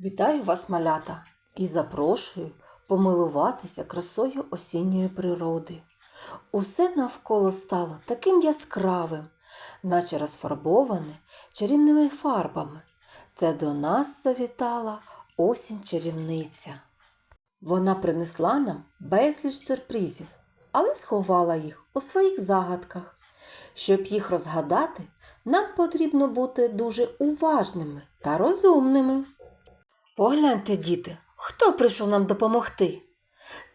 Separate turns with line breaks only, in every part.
Вітаю вас, малята, і запрошую помилуватися красою осінньої природи. Усе навколо стало таким яскравим, наче розфарбоване чарівними фарбами. Це до нас завітала осінь чарівниця. Вона принесла нам безліч сюрпризів, але сховала їх у своїх загадках. Щоб їх розгадати, нам потрібно бути дуже уважними та розумними. Погляньте, діти, хто прийшов нам допомогти?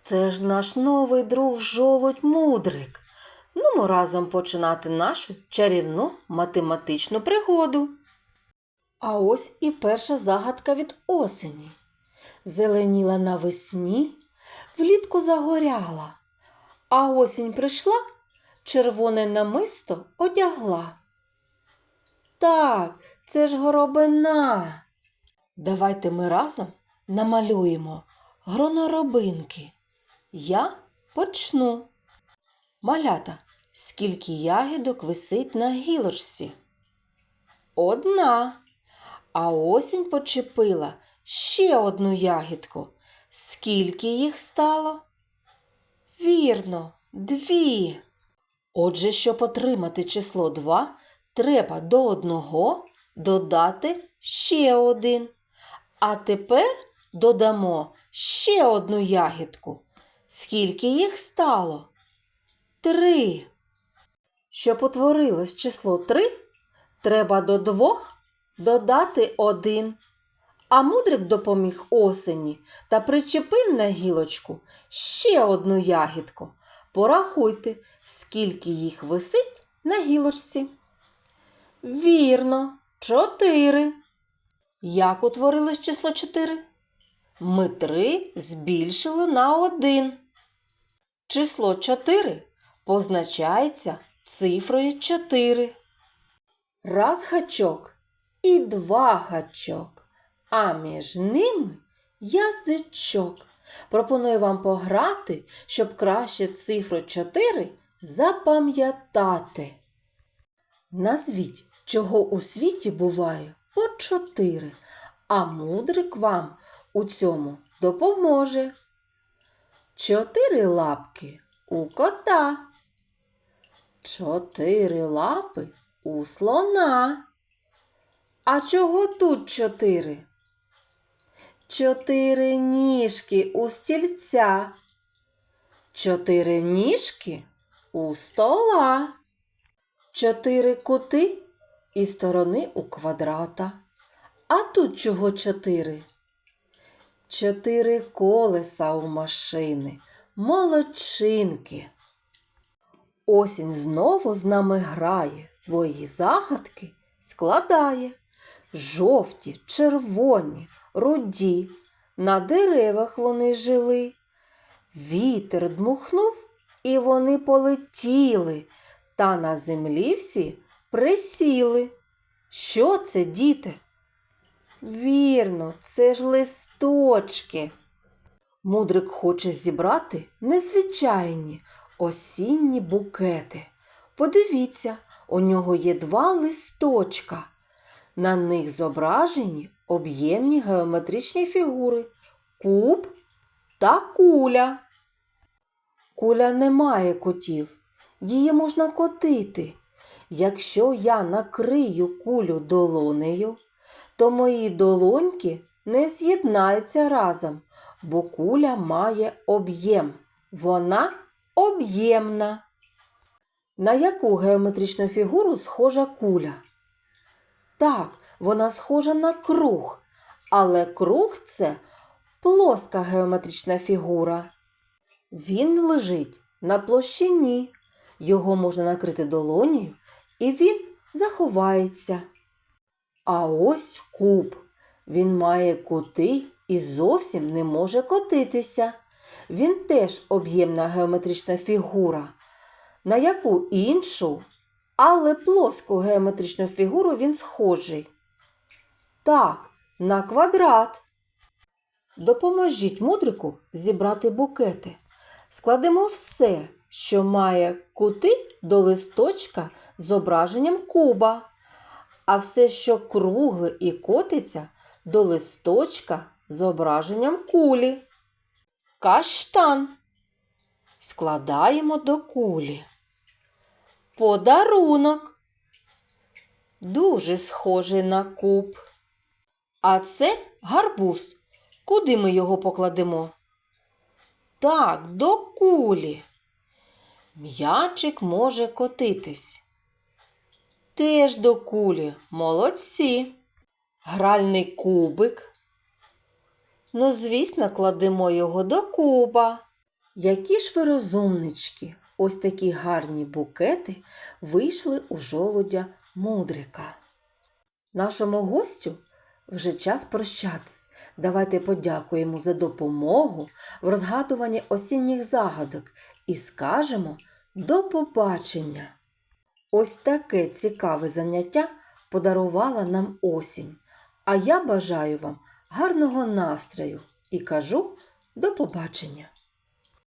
Це ж наш новий друг жолудь мудрик. Нумо разом починати нашу чарівну математичну пригоду. А ось і перша загадка від осені. Зеленіла навесні, влітку загоряла, а осінь прийшла, червоне намисто одягла. Так, це ж горобина. Давайте ми разом намалюємо гроноробинки. Я почну. Малята, скільки ягідок висить на гілочці? Одна. А осінь почепила ще одну ягідку. Скільки їх стало? Вірно, дві. Отже, щоб отримати число 2, треба до одного додати ще один. А тепер додамо ще одну ягідку. Скільки їх стало? Три. Щоб утворилось число 3, треба до двох додати один. А мудрик допоміг осені та причепив на гілочку ще одну ягідку. Порахуйте, скільки їх висить на гілочці. Вірно, чотири. Як утворилось число 4? Ми 3 збільшили на 1. Число 4 позначається цифрою 4. Раз гачок і два гачок, а між ними язичок. Пропоную вам пограти, щоб краще цифру 4 запам'ятати. Назвіть, чого у світі буває по чотири, а мудрик вам у цьому допоможе. Чотири лапки у кота, чотири лапи у слона. А чого тут чотири? Чотири ніжки у стільця, чотири ніжки у стола. Чотири кути і сторони у квадрата. А тут чого чотири? Чотири колеса у машини, молодчинки. Осінь знову з нами грає, свої загадки складає. Жовті, червоні, руді, на деревах вони жили. Вітер дмухнув, і вони полетіли, та на землі всі присіли. Що це, діти? Вірно, це ж листочки. Мудрик хоче зібрати незвичайні осінні букети. Подивіться, у нього є два листочка. На них зображені об'ємні геометричні фігури куб та куля. Куля не має котів, її можна котити. Якщо я накрию кулю долонею, то мої долоньки не з'єднаються разом, бо куля має об'єм. Вона об'ємна. На яку геометричну фігуру схожа куля? Так, вона схожа на круг, але круг це плоска геометрична фігура. Він лежить на площині. Його можна накрити долонею, і він заховається. А ось куб. Він має кути і зовсім не може котитися. Він теж об'ємна геометрична фігура. На яку іншу, але плоску геометричну фігуру він схожий. Так, на квадрат. Допоможіть мудрику зібрати букети. Складемо все, що має кути до листочка з зображенням куба, а все, що кругле і котиться, до листочка з зображенням кулі. Каштан. Складаємо до кулі. Подарунок. Дуже схожий на куб. А це гарбуз. Куди ми його покладемо? Так, до кулі. М'ячик може котитись. Теж до кулі. Молодці. Гральний кубик. Ну, звісно, кладемо його до куба. Які ж ви розумнички! Ось такі гарні букети вийшли у жолудя мудрика. Нашому гостю вже час прощатись. Давайте подякуємо за допомогу в розгадуванні осінніх загадок і скажемо до побачення. Ось таке цікаве заняття подарувала нам осінь. А я бажаю вам гарного настрою і кажу до побачення!